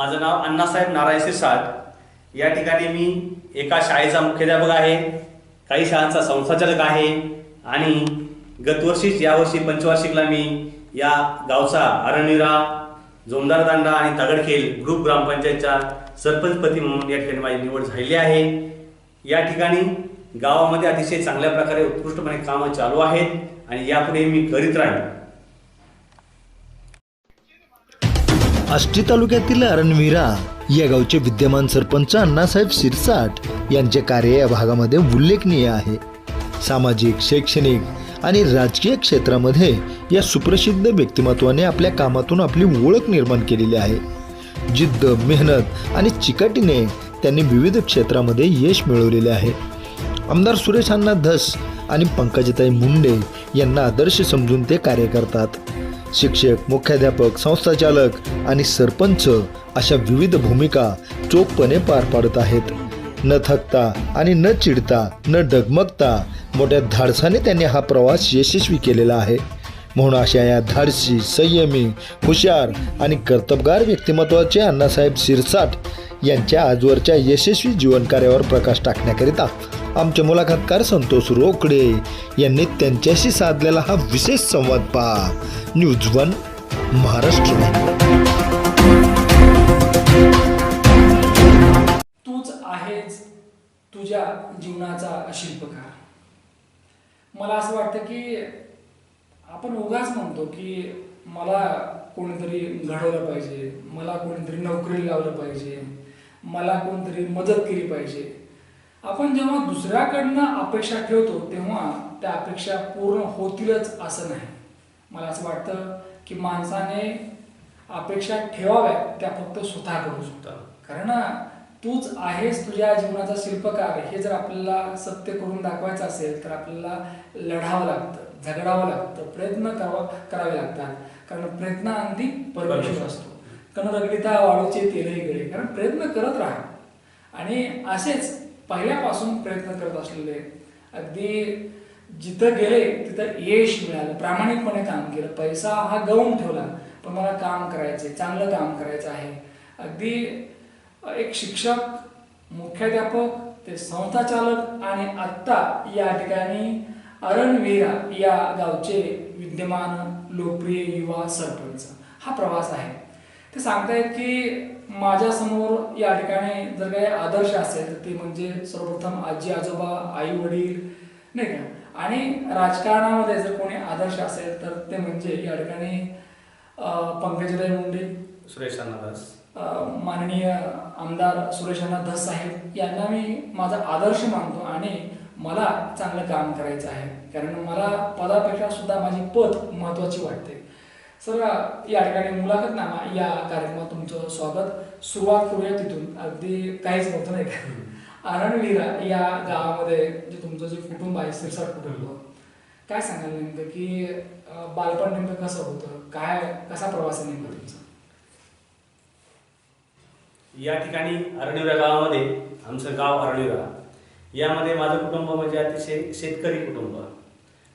माझं नाव अण्णासाहेब नारायण सिरसाट या ठिकाणी मी एका शाळेचा मुख्याध्यापक आहे काही शाळांचा संस्थाचालक आहे आणि गतवर्षीच यावर्षी पंचवार्षिकला मी या गावचा अरणिरा जोमदार दांडा आणि दगडखेल ग्रुप ग्रामपंचायतच्या सरपंचपती म्हणून या ठिकाणी माझी निवड झालेली आहे. या ठिकाणी गावामध्ये अतिशय चांगल्या प्रकारे उत्कृष्टपणे कामं चालू आहेत आणि यापुढे मी करीत राहीन. आष्टी तालुक्यातील अरणविरा या गावचे विद्यमान सरपंच अण्णासाहेब शिरसाट यांचे कार्य या भागामध्ये उल्लेखनीय आहे. सामाजिक शैक्षणिक आणि राजकीय क्षेत्रामध्ये या सुप्रसिद्ध व्यक्तिमत्वाने आपल्या कामातून आपली ओळख निर्माण केलेली आहे. जिद्द मेहनत आणि चिकाटीने त्यांनी विविध क्षेत्रामध्ये यश मिळवलेले आहे. आमदार सुरेश अण्णा धस आणि पंकजताई मुंडे यांना आदर्श समजून ते कार्य करतात. शिक्षक मुख्याध्यापक संस्थाचालक आणि सरपंच अशा विविध भूमिका चोखपणे पार पाडत आहेत. न थकता आणि न चिडता न डगमगता मोठ्या धाडसाने त्यांनी हा प्रवास यशस्वी केलेला आहे. म्हणून अशा या धाडसी संयमी हुशार आणि कर्तबगार व्यक्तिमत्वाचे अण्णासाहेब शिरसाट यांच्या आजवरच्या यशस्वी जीवनकार्यावर प्रकाश टाकण्याकरिता आमचे मुलाखतकार संतोष रोकडे यांनी त्यांच्याशी साधलेला हा विशेष संवाद पहा. News one Maharashtra. तूच आहेस तुझ्या जीवनाचा शिल्पकार. मला असं वाटतं की आपण उगाच म्हणतो की मला कोणीतरी घडवलं पाहिजे मला कोणीतरी नोकरी लावलं पाहिजे मला कोणतरी मदत केली पाहिजे. आपण जेव्हा दुसऱ्याकडनं अपेक्षा ठेवतो तेव्हा त्या अपेक्षा पूर्ण होतीलच असं नाही. मला असं वाटतं की माणसाने अपेक्षा ठेवाव्या त्या फक्त स्वतः करू शकतात कारण तूच आहेस तुझ्या जीवनाचा शिल्पकार हे जर आपल्याला सत्य करून दाखवायचं असेल तर आपल्याला लढावं लागतं. झगडावं लागतं प्रयत्न करावा करावे लागतात. कारण प्रयत्नाअंती परमेश्वर असतो. कारण रगडिता वाळूचे तेलही गळे. कारण प्रयत्न करत राहा. आणि असेच पहिल्यापासून प्रयत्न करत असलेले. अगदी जिथं गेले तिथं यश मिळालं. प्रामाणिकपणे काम केलं. पैसा हा गवून ठेवला. पण मला काम करायचे चांगलं काम करायचं आहे. अगदी एक शिक्षक मुख्याध्यापक ते संस्थाचालक आणि आत्ता या ठिकाणी अरणवीरा या गावचे विद्यमान लोकप्रिय युवा सरपंच. हा प्रवास आहे. ते सांगतायत की माझ्यासमोर या ठिकाणी जर काही आदर्श असेल तर ते म्हणजे सर्वप्रथम आजी आजोबा आई वडील नाही का? आणि राजकारणामध्ये जर कोणी आदर्श असेल तर ते म्हणजे या ठिकाणी पंकजाताई मुंडे सुरेश अन्नादास अं, माननीय आमदार सुरेशांना धस साहेब यांना मी माझा आदर्श मानतो आणि मला चांगलं काम करायचं आहे. कारण मला पदापेक्षा सुद्धा माझी पद महत्वाची वाटते. सर या ठिकाणी मुलाखतनामा या कार्यक्रमात तुमचं स्वागत. सुरुवात करूया तिथून. अगदी काहीच नव्हतं नाही का आरणवीरा या गावामध्ये जे तुमचं जे कुटुंब आहे सिरसाट कुटुंब. काय सांगाल नेमकं की बालपण नेमकं कसं होतं? काय कसा प्रवास आहे नेमका तुमचा? या ठिकाणी अरणिवरा गावामध्ये आमचं गाव अरणिवरा यामध्ये माझं कुटुंब म्हणजे अतिशय शेतकरी कुटुंब.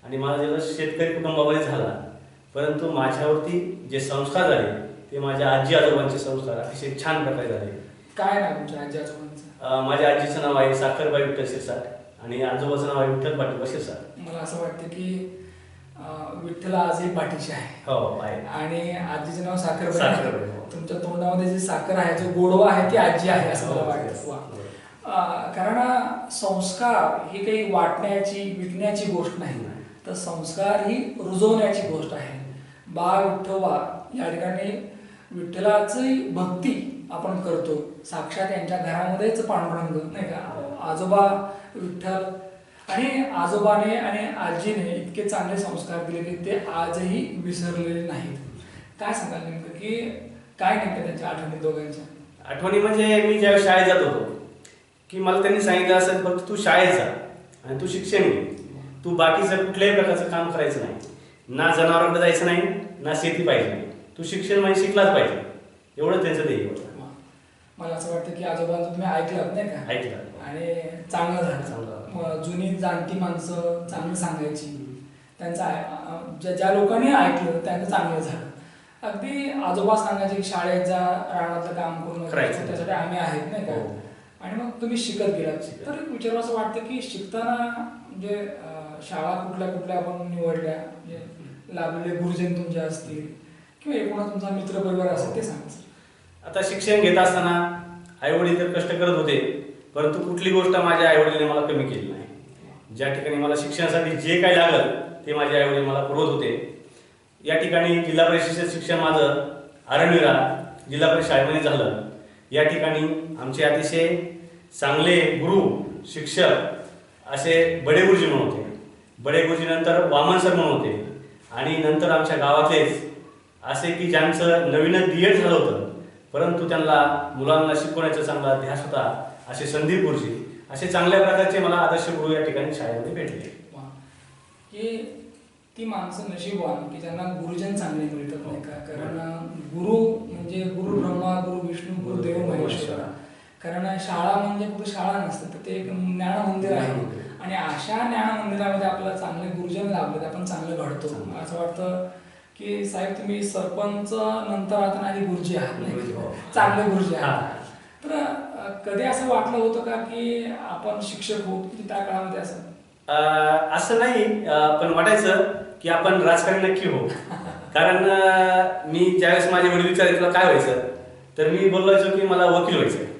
आणि माझा जन्म शेतकरी कुटुंबामध्ये झाला परंतु माझ्यावरती जे संस्कार झाले ते माझ्या आजी आजोबांचे संस्कार अतिशय छान प्रकारे झाले. काय नाव तुमच्या आजी आजोबांचं? माझ्या आजीचं नाव आहे साखरबाई विठ्ठल शिरसाट आणि आजोबाचं नाव आहे विठ्ठल पाटील शिरसाट मला असं वाटतं की विठ्ठल आजही पाठीशी आहे. हो आहे. आणि आजीचं नाव साखर साखरबाई, हो. तुमच्या तोंडामध्ये जी साखर आहे जो गोडवा आहे ती आजी आहे असं मला वाटतं. वा. अं, कारण संस्कार ही काही वाटण्याची विकण्याची गोष्ट नाही. तर संस्कार ही रुजवण्याची गोष्ट आहे. बाळ विठोबा या ठिकाणी विठ्ठलाची भक्ती आपण करतो. साक्षात यांच्या घरामध्येच पांडुरंग नाही का? आजोबा विठ्ठल आणि आजोबाने आणि आजीने इतके चांगले संस्कार दिले की ते आजही विसरलेले नाहीत. काय सांगाल नेमकं की काय नेमकं त्यांच्या आठवणी दोघांच्या? आठवणी म्हणजे मी ज्यावेळेस शाळेत जात होतो की मला त्यांनी सांगितलं असेल फक्त तू शाळेत जा आणि तू शिक्षण घे. तू बाकीचं कुठल्याही प्रकारचं काम करायचं नाही. ना जनावरांकडे जायचं नाही ना शेती पाहिजे. तू शिक्षण म्हणजे शिकलाच पाहिजे. एवढं त्यांचं ध्येय होतं. मला असं वाटतं की आजोबांचं तुम्ही ऐकलं नाही का? ऐकलं आणि चांगलं झालं. चांगलं. जुनी जाणती माणसं चांगलं सांगायची. त्यांचं ज्या ज्या लोकांनी ऐकलं त्यांचं चांगलं झालं. अगदी आजोबा सांगायचे की शाळेत जा रानातलं काम करून करायचं. त्यासाठी आम्ही आहेत नाही का? हो. आणि मग तुम्ही शिकत गेलात. तर विचार असं वाटतं की शिकताना म्हणजे शाळा कुठल्या कुठल्या आपण निवडल्या म्हणजे लाभलेले गुरुजन तुमचे असतील किंवा एकूणच तुमचा मित्र परिवार असेल ते सांगा. आता शिक्षण घेत असताना आईवडील तर कष्ट करत होते परंतु कुठली गोष्ट माझ्या आईवडिलांनी मला कमी केली नाही. ज्या ठिकाणी मला शिक्षणासाठी जे काही लागलं ते माझे आईवडील मला पुरवत होते. या ठिकाणी जिल्हा परिषदेचं शिक्षण माझं आरणविरा जिल्हा परिषद शाळेमध्ये झालं. या ठिकाणी आमचे अतिशय चांगले गुरु शिक्षक असे बडे गुरुजी म्हणून होते. बडे गुरुजी नंतर वामन सर म्हणून होते. आणि नंतर आमच्या गावातलेच असे की ज्यांचं नवीनच डी एड झालं होतं. परंतु त्यांना मुलांना शिकवण्याचा चांगला ध्यास होता असे संदीप गुरुजी. असे चांगल्या प्रकारचे मला आदर्श गुरु या ठिकाणी शाळेमध्ये भेटले. की ती माणसं नशीबवान की ज्यांना गुरुजन चांगले मिळतात नाही का? कारण गुरु म्हणजे गुरु ब्रह्मा गुरु विष्णू गुरु देव महेश्वर. कारण शाळा म्हणजे फक्त शाळा नसते तर ते एक ज्ञान मंदिर आहे. आणि अशा ज्ञान मंदिरामध्ये आपल्याला चांगले गुरुजन लाभले आपण चांगलं घडतो. असं वाटतं की साहेब तुम्ही सरपंच नंतर आता आधी गुरुजी आहात का? चांगले गुरुजी आहात. तर कधी असं वाटलं होतं का की आपण शिक्षक होऊ की त्या काळामध्ये असं? असं नाही पण वाटायचं की आपण राजकारणी नक्की हो कारण मी ज्यावेळेस माझे वडील विचारायचे काय व्हायचं? तर मी बोलायचो की मला वकील व्हायचं हा.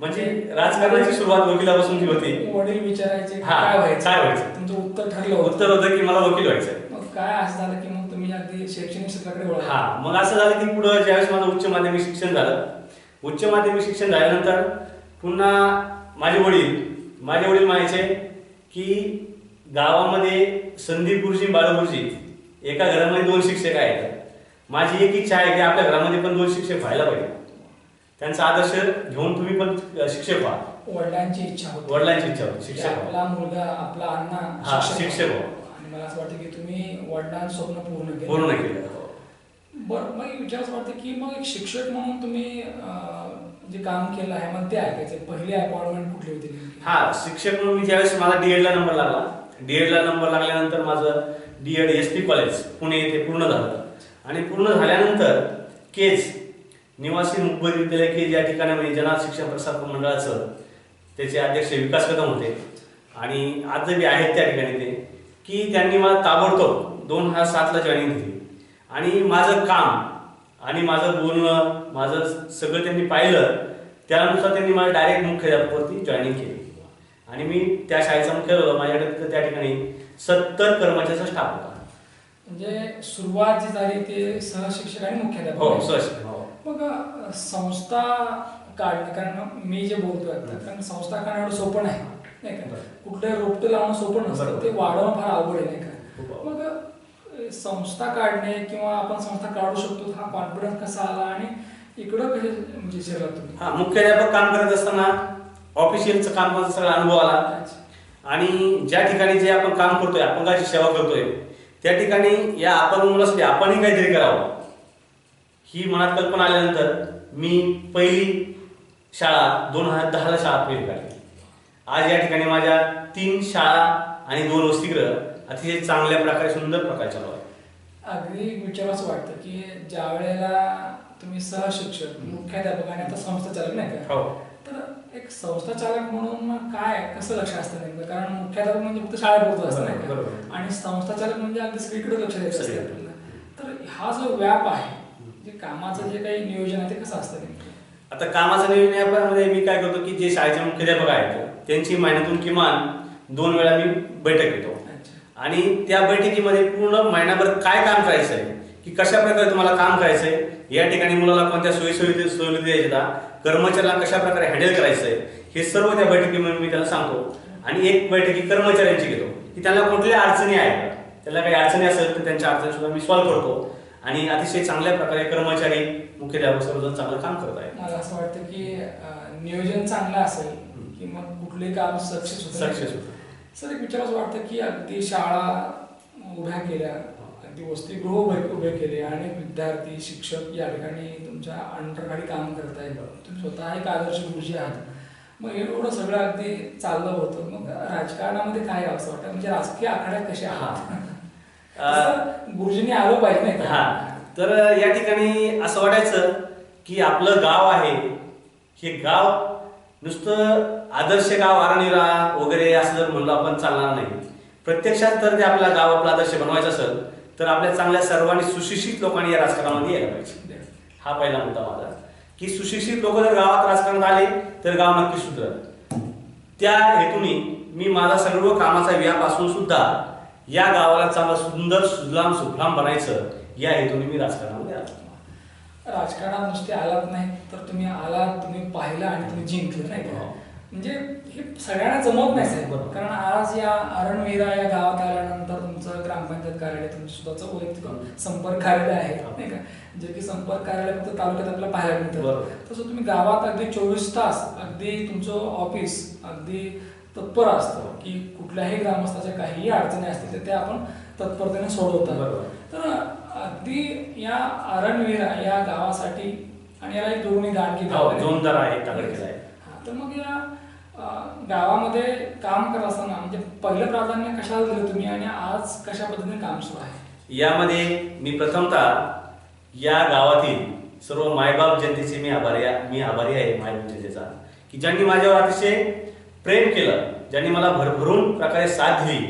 म्हणजे राजकारणाची सुरुवात वकिलापासून जी होती. वडील विचारायचे हा, काय व्हायचं? काय व्हायचं? तुमचं उत्तर ठरलं उत्तर होतं की मला वकील व्हायचं मग काय असं झालं की मग तुम्ही अगदी शैक्षणिक क्षेत्राकडे हा मग असं झालं की पुढं ज्यावेळेस माझं उच्च माध्यमिक शिक्षण झालं उच्च माध्यमिक शिक्षण झाल्यानंतर पुन्हा माझे वडील माझे वडील म्हणायचे की गावामध्ये संदीप गुरुजी बाळ गुरुजी एका घरामध्ये दोन शिक्षक आहेत. माझी एक इच्छा आहे की आपल्या घरामध्ये पण दोन शिक्षक व्हायला पाहिजे. त्यांचा आदर्श घेऊन तुम्ही पण शिक्षक व्हा. वडिलांची इच्छा होती. वडिलांची इच्छा होती की शिक्षक व्हा. आपला मुलगा आपला अण्णा हा, शिक्षक व्हावा. व्हावा. आणि मला असं वाटतं की तुम्ही वडिलांचं स्वप्न पूर्ण केलं. पूर्ण केलं बरं मग एक विचार असं वाटतं की मग एक शिक्षक म्हणून तुम्ही अं, जे काम केलं आहे मग ते ऐकायचं. पहिली अपॉइंटमेंट कुठली होती नेमकी? हा शिक्षक म्हणून मी ज्यावेळेस माझा डी ला नंबर लागला. डी ला नंबर लागल्यानंतर माझं D Ed S P college Pune येथे पूर्ण झालं. आणि पूर्ण झाल्यानंतर केज निवासी मुंबई विद्यालय केज या ठिकाणामध्ये जनाब शिक्षण प्रसारक मंडळाचं त्याचे अध्यक्ष विकास कदम होते. आणि आज बी आहेत त्या ठिकाणी ते की त्यांनी मला ताबडतोब दोन हजार सातला जॉईनिंग दिली आणि माझं काम आणि माझं बोलणं माझं सगळं त्यांनी पाहिलं त्यानुसार त्यांनी मला डायरेक्ट मुख्याध्यापकावरती जॉईनिंग केली. आणि मी त्या शाळेचा मुख्याध्यापक होतो. माझ्याकडे त्या ठिकाणी सत्तर कर्मचाऱ्याचा स्टाफ होता. म्हणजे सुरुवात जी झाली ते सहशिक्षक आणि मुख्याध्यापक. हो सहशिक्षक अ, संस्था काढणं कारण मी जे बोलतोय कारण संस्था काढणं सोपं नाही नाही का. कुठले रोपटे लावणं सोपं नसतं. ते वाढवणं फार अवघड आहे नाही का. मग संस्था काढणे किंवा आपण संस्था काढू शकतो हा कॉन्फिडन्स कसा आला आणि इकडं कसे म्हणजे शिरला तुम्ही? हा मुख्याध्यापक काम करत असताना ऑफिशियलचं काम सगळा अनुभव आला. आणि ज्या ठिकाणी जे आपण काम करतोय अपंगाची सेवा करतोय त्या ठिकाणी या अपंग मुलासाठी आपणही काहीतरी करावं. ही मनात कल्पना आल्यानंतर मी पहिली शाळा दोन हजार दहाला शाळा पहिली काढली. आज या ठिकाणी माझ्या तीन शाळा आणि दोन वसतिगृह अतिशय चांगल्या प्रकारे सुंदर प्रकारे चालू आहे अगदी विचार असं वाटतं की ज्या वेळेला तुम्ही सहशिक्षक मुख्याध्यापक आणि आता संस्था चालक नाही का? हो. तर एक संस्था चालक म्हणून काय कसं लक्ष असतं नेमकं? कारण मुख्याध्यापक म्हणजे फक्त शाळेपुरतं असतं नाही का. आणि संस्था चालक म्हणजे अगदी सगळीकडे लक्ष द्यायचं असतं. तर हा जो व्याप आहे कामाचं जे काही नियोजन आहे ते कसं असतं नेमकं? आता कामाचं नियोजन यामध्ये मी काय करतो की जे शाळेचे मुख्याध्यापक आहेत त्यांची महिन्यातून किमान दोन वेळा मी बैठक घेतो. अच्छा. आणि त्या बैठकीमध्ये पूर्ण महिनाभर काय काम करायचं आहे की कशा प्रकारे तुम्हाला काम करायचंय या ठिकाणी मुलाला कोणत्या सोयी सुविधा सोयी द्यायच्या कर्मचाऱ्याला कशा प्रकारे हँडल करायचंय हे सर्व त्या बैठकीमध्ये मी त्याला सांगतो. आणि एक बैठकी कर्मचाऱ्यांची घेतो की त्यांना कुठल्या अडचणी आहेत त्याला काही अडचणी असेल तर त्यांच्या अडचणी सुद्धा मी सॉल्व्ह करतो. आणि अतिशय चांगल्या प्रकारे कर्मचारी मुख्याध्यापक सर्वजण चांगलं काम करत आहेत. मला असं वाटतं की अं, नियोजन चांगलं असेल की मग कुठले काम सक्सेस होतं सक्सेस होतं सर एक विचार असं वाटतं की अगदी शाळा उभ्या केल्या अगदी वसतिगृह उभे उभे केले अनेक विद्यार्थी शिक्षक या ठिकाणी तुमच्या अंतरखाली काम करत आहेत. तुम्ही स्वतः एक आदर्श गुरुजी आहात. मग हे एवढं सगळं अगदी चाललं होतं. मग राजकारणामध्ये काय आहे असं वाटतं? म्हणजे राजकीय आखाड्यात कसे आहात? गुरुजींनी आलं पाहिजे नाही हा. का तर या ठिकाणी असं वाटायचं की आपलं गाव आहे हे गाव नुसतं आदर्श गाव आरणिरा वगैरे असं जर म्हणलं आपण चालणार नाही. प्रत्यक्षात तर ते आपला गाव आपला आदर्श बनवायचा असेल तर आपल्या चांगल्या सर्वांनी सुशिक्षित लोकांनी या राजकारणामध्ये यायला पाहिजे. हा पहिला मुद्दा माझा. की सुशिक्षित लोक जर गावात राजकारणात आले तर गाव नक्की सुधरत त्या हेतूने मी माझा सर्व कामाचा व्याप असून सुद्धा या गावाला चांगलं सुंदर सुजलाम सुफलाम बनायचं या हेतूने मी राजकारणामध्ये आलो राजकारणात नुसते आलात नाही तर तुम्ही आलात तुम्ही पाहिलं आणि तुम्ही जिंकलं नाही का हो. म्हणजे हे सगळ्यांना जमत नाही साहेब. कारण आज या अरणवीरा या गावात आल्यानंतर तुमचं ग्रामपंचायत कार्यालय तुमचं स्वतःचं वैयक्तिक संपर्क कार्यालय आहे. नाही का जे की संपर्क कार्यालय फक्त तालुक्यात आपल्याला पाहायला मिळतं. तसं तुम्ही गावात अगदी चोवीस तास अगदी तुमचं ऑफिस अगदी तत्पर असतं की कुठल्याही ग्रामस्थाच्या काहीही अडचणी असतील तर ते आपण तत्परतेने सोडवतात. बरोबर. तर अगदी या अरणवीरा या गावासाठी आणि याला एक दोन्ही गाणगी गाव हो, आहे. जोमदार आहे हा, तर मग या गावामध्ये काम करत असताना म्हणजे पहिलं प्राधान्य कशाला दिलं तुम्ही आणि आज कशा पद्धतीने काम सुरू आहे? यामध्ये मी प्रथमतः या गावातील सर्व मायबाप जनतेचे मी आभारी आहे मी आभारी आहे मायबाप जनतेचा. की ज्यांनी माझ्यावर अतिशय प्रेम केलं ज्यांनी मला भरभरून प्रकारे साथ दिली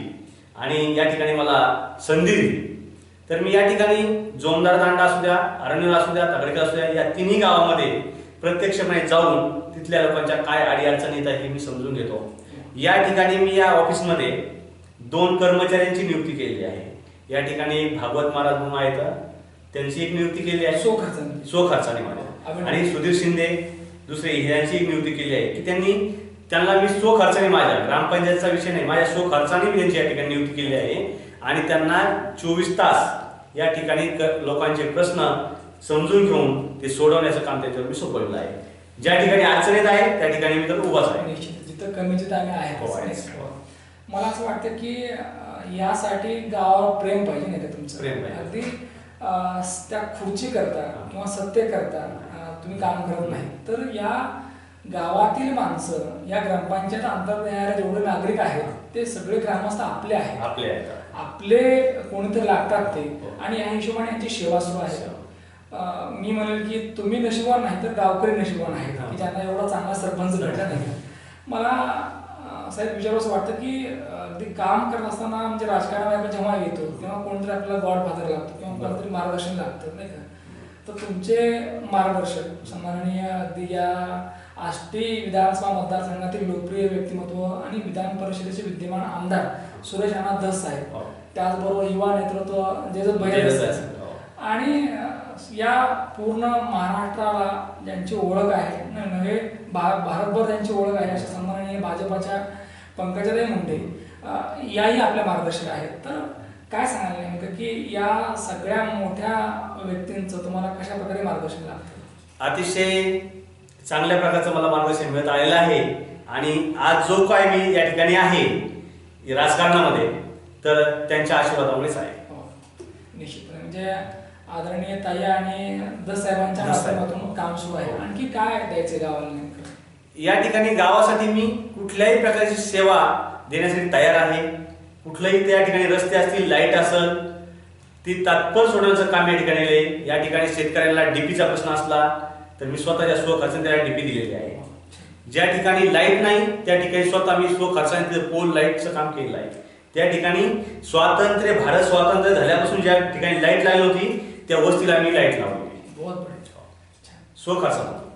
आणि या ठिकाणी मला संधी दिली. तर मी या ठिकाणी जोमदार दांडा असू द्या अरण्य असू द्या तगडका असू द्या या तिन्ही गावामध्ये प्रत्यक्षपणे जाऊन तिथल्या लोकांच्या काय अडीअडचणी येतात हे मी समजून घेतो. या ठिकाणी मी या ऑफिसमध्ये दोन कर्मचाऱ्यांची नियुक्ती केलेली आहे. या ठिकाणी एक भागवत महाराज म्हणून आहेत त्यांची एक नियुक्ती केली आहे. सो खर्चाने. सो खर्चाने माझ्या अभिनंदन. आणि सुधीर शिंदे दुसरे ह्यांची एक नियुक्ती केली आहे. की त्यांनी त्यांना मी सो खर्चाने माझ्या ग्रामपंचायतचा विषय नाही माझ्या सो खर्चाने मी त्यांची या ठिकाणी नियुक्ती केली आहे. आणि त्यांना चोवीस तास या ठिकाणी लोकांचे प्रश्न समजून घेऊन ते सोडवण्याचं काम त्याच्यावर मी सोपवलेलं आहे. ज्या ठिकाणी अडचणीत आहे त्या ठिकाणी मी तर उभाच आहे. निश्चित जिथं कमी जिथं आम्ही हो, आहे. आहेच. मला असं वाटतं की यासाठी गावावर प्रेम पाहिजे नाही का तुमचं? प्रेम पाहिजे. अगदी त्या खुर्ची करता किंवा सत्य करता तुम्ही काम करत नाही. तर या गावातील माणसं या ग्रामपंचायत अंतर्गत येणारे जेवढे नागरिक आहेत ते सगळे ग्रामस्थ आपले आहेत आपले आहेत आपले कोणीतरी लागतात ते. आणि या हिशोबाने यांची सेवा सुरू आहे मी म्हणेल की तुम्ही नशिबान नाही तर गावकरी नशिबान आहेत. की ज्यांना एवढा चांगला सरपंच भेटला नाही मला साहेब विचारावंसं वाटतं की अगदी काम करत असताना म्हणजे राजकारणामध्ये आपण जेव्हा येतो तेव्हा कोणतरी आपल्याला गॉड फादर लागतो किंवा. कोणतरी मार्गदर्शन लागतं नाही का तर तुमचे मार्गदर्शक सन्माननीय अगदी या आष्टी विधानसभा मतदारसंघातील लोकप्रिय व्यक्तिमत्व आणि विधान परिषदेचे विद्यमान आमदार सुरेश अण्णा दस साहेब हो. त्याचबरोबर युवा नेतृत्व जे जे जे दस जसं आहे. असेल, हो. आणि या पूर्ण महाराष्ट्राला ज्यांची ओळख आहे नव्हे भा- भारतभर ज्यांची ओळख आहे अशा सन्माननीय भाजपाच्या पंकजाताई मुंडे याही आपल्या मार्गदर्शक आहेत तर काय सांगाल नेमकं की या सगळ्या मोठ्या व्यक्तींचं तुम्हाला कशा प्रकारे मार्गदर्शन लागतं अतिशय चांगल्या प्रकारचं मला मार्गदर्शन मिळत आलेलं आहे. आणि आज जो काय मी या ठिकाणी आहे राजकारणामध्ये तर त्यांच्या आशीर्वादामुळेच आहे. हो. निश्चितपणे. म्हणजे आदरणीय ताई आणि दस साहेबांच्या. माध्यमातून काम सुरू आहे. आणखी काय द्यायचं गावाला या ठिकाणी गावासाठी मी कुठल्याही प्रकारची सेवा देण्यासाठी तयार आहे. कुठलंही त्या ठिकाणी रस्ते असतील लाइट असेल ती तात्पर सोडवण्याचं काम या ठिकाणी या ठिकाणी शेतकऱ्यांना डीपीचा प्रश्न असला तर मी स्वतःच्या स्वखर्चाने त्याला डीपी दिलेली आहे. ज्या ठिकाणी लाइट नाही त्या ठिकाणी स्वतः मी स्वखर्चाने तिथे पोल लाईटचं काम केलेलं आहे. त्या ठिकाणी स्वातंत्र्य भारत स्वातंत्र्य झाल्यापासून ज्या ठिकाणी लाइट लागली होती त्या वस्तीला मी लाइट लावली. स्वखर्चाने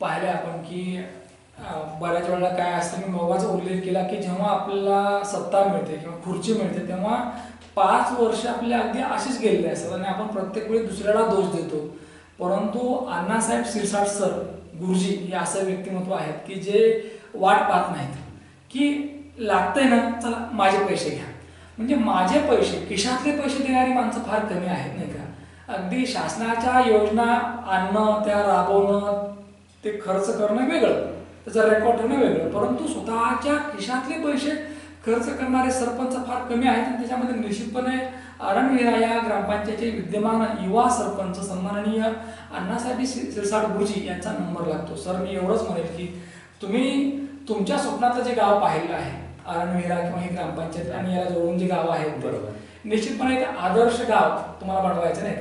पाहिले आपण की बऱ्याच वेळेला काय असतं मी मगाचा उल्लेख केला की जेव्हा आपल्याला सत्ता मिळते किंवा खुर्ची मिळते तेव्हा पाच वर्ष आपले अगदी अशीच गेलेले असतात आणि आपण प्रत्येक वेळी दुसऱ्याला दोष देतो. परंतु अण्णासाहेब शिरसाट सर गुरुजी हे असं व्यक्तिमत्व आहेत की जे वाट पाहत नाहीत. की लागतंय ना चला माझे पैसे घ्या. म्हणजे माझे पैसे खिशातले पैसे देणारी माणसं फार कमी आहेत नाही का? अगदी शासनाच्या योजना आणणं त्या राबवणं ते खर्च करणं वेगळं. त्याचं रेकॉर्ड ठेवणं वेगळं. परंतु स्वतःच्या खिशातले पैसे खर्च करणारे सरपंच फार कमी आहेत आणि त्याच्यामध्ये निश्चितपणे अरणविरा या ग्रामपंचायतीचे विद्यमान युवा सरपंच सन्माननीय अण्णासाहेब शि- गुरुजी यांचा नंबर लागतो सर मी एवढंच म्हणेल की तुम्ही तुमच्या स्वप्नातलं जे गाव पाहिलं आहे आरणविरा किंवा हे ग्रामपंचायत आणि याला जोडून जे गाव आहेत बरोबर. निश्चितपणे एक आदर्श गाव तुम्हाला बनवायचं नाही.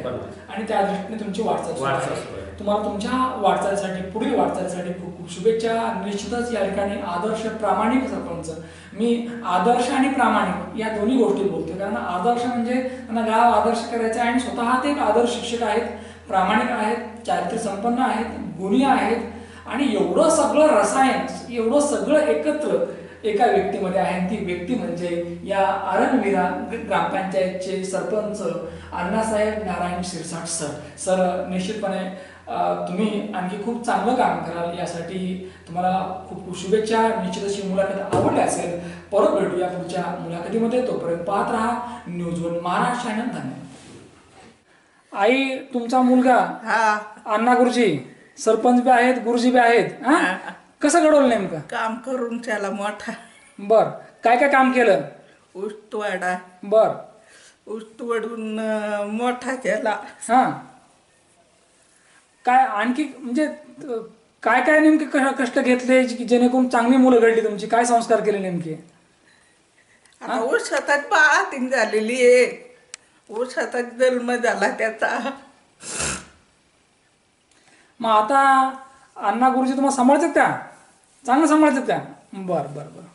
आणि त्या दृष्टीने तुमची वाटचाल. तुम्हाला तुमच्या वाटचालीसाठी पुढील वाटचालीसाठी खूप खूप शुभेच्छा. निश्चितच या ठिकाणी आदर्श प्रामाणिक सरपंच. मी आदर्श आणि प्रामाणिक या दोन्ही गोष्टी बोलतो कारण आदर्श म्हणजे त्यांना गाव आदर्श करायचं आहे आणि स्वतः ते एक आदर्श शिक्षक आहेत प्रामाणिक आहेत चारित्र्य संपन्न आहेत गुणी आहेत. आणि एवढं सगळं रसायन एवढं सगळं एकत्र एका व्यक्तीमध्ये आहे. आणि ती व्यक्ती म्हणजे या आरणविरा ग्रामपंचायतचे सरपंच अण्णासाहेब नारायण शिरसाट सर. सर निश्चितपणे तुम्ही आणखी खूप चांगलं काम कराल. यासाठी तुम्हाला खूप खूप शुभेच्छा. निश्चितच ही मुलाखत आवडली असेल परत भेटूया पुढच्या मुलाखतीमध्ये. तोपर्यंत पाहत राहा. News one Maharashtra channel. धन्यवाद. आई तुमचा मुलगा हा. अण्णा गुरुजी सरपंच बी आहेत गुरुजी बी आहेत हा? कसं घडवलं नेमकं? काम करून त्याला मोठा. बर. काय काय काम केलं? ऊस तोडा बर अं, मोठा केला. हा. काय आणखी म्हणजे अ, काय काय नेमके क- कष्ट घेतले जे- जेणेकरून चांगली मुलं घडली तुमची? काय संस्कार केले नेमके? आता ऊसातच बाळातीन झालेली आहे. ऊसातच जन्म झाला त्याचा. मग आता अण्णा गुरुजी तुम्हाला सांभाळतात का? चांगलं सांभाळतात का? बरं बरं बरं.